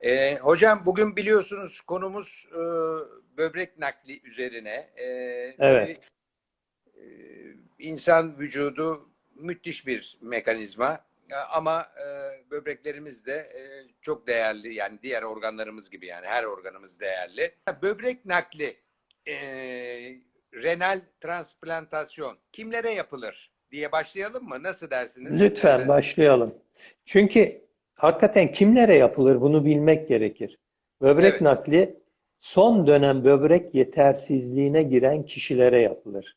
Ee, hocam bugün biliyorsunuz konumuz e, böbrek nakli üzerine. Ee, Evet. e, insan vücudu müthiş bir mekanizma E, ama e, böbreklerimiz de e, çok değerli yani diğer organlarımız gibi yani her organımız değerli. Böbrek nakli, e, renal transplantasyon kimlere yapılır diye başlayalım mı? Nasıl dersiniz? Lütfen Ee, başlayalım. Çünkü hakikaten kimlere yapılır bunu bilmek gerekir. Böbrek Evet. nakli son dönem böbrek yetersizliğine giren kişilere yapılır.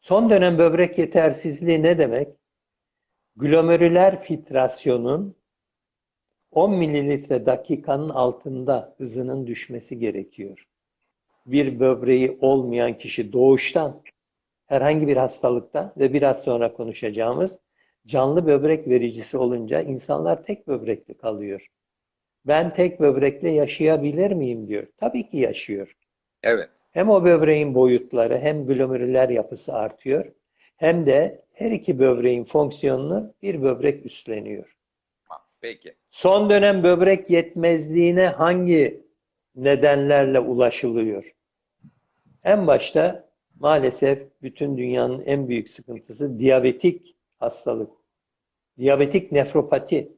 Son dönem böbrek yetersizliği ne demek? Glomerüler filtrasyonun 10 mililitre dakikanın altında hızının düşmesi gerekiyor. Bir böbreği olmayan kişi doğuştan herhangi bir hastalıkta ve biraz sonra konuşacağımız canlı böbrek vericisi olunca insanlar tek böbrekli kalıyor. Ben tek böbrekle yaşayabilir miyim diyor. Tabii ki yaşıyor. Evet. Hem o böbreğin boyutları hem glomerüler yapısı artıyor hem de her iki böbreğin fonksiyonunu bir böbrek üstleniyor. Peki. Son dönem böbrek yetmezliğine hangi nedenlerle ulaşılıyor? En başta maalesef bütün dünyanın en büyük sıkıntısı diyabetik hastalık. Diyabetik nefropati.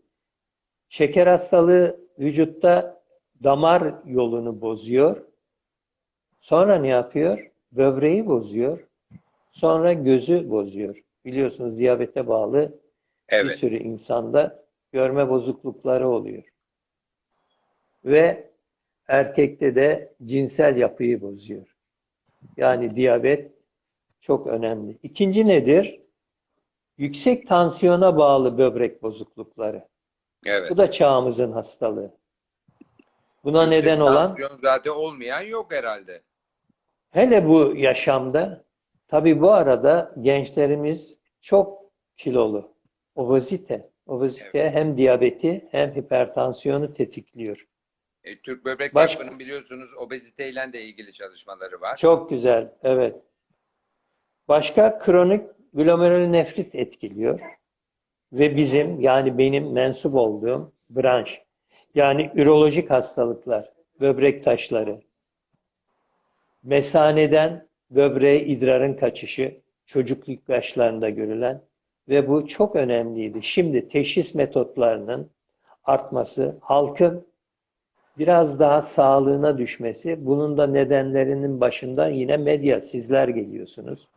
Şeker hastalığı vücutta damar yolunu bozuyor. Sonra ne yapıyor? Böbreği bozuyor. Sonra gözü bozuyor. Biliyorsunuz diyabete bağlı bir Evet. sürü insanda görme bozuklukları oluyor. Ve erkekte de cinsel yapıyı bozuyor. Yani diyabet çok önemli. İkinci nedir? Yüksek tansiyona bağlı böbrek bozuklukları. Evet. Bu da çağımızın hastalığı. Buna Yüksek neden olan tansiyon zaten olmayan yok herhalde. hele bu yaşamda tabii bu arada gençlerimiz çok kilolu. Obezite. Obezite hem diyabeti hem hipertansiyonu tetikliyor. E, Türk Böbrek Baş- Vakfı'nın biliyorsunuz obeziteyle de ilgili çalışmaları var. Çok güzel, evet. Başka kronik glomerül nefrit etkiliyor. Ve bizim yani benim mensup olduğum branş yani ürolojik hastalıklar, böbrek taşları, mesaneden böbreğe idrarın kaçışı çocukluk yaşlarında görülen ve bu çok önemliydi. Şimdi teşhis metotlarının artması, halkın biraz daha sağlığına düşmesi, bunun da nedenlerinin başında yine medya, sizler geliyorsunuz.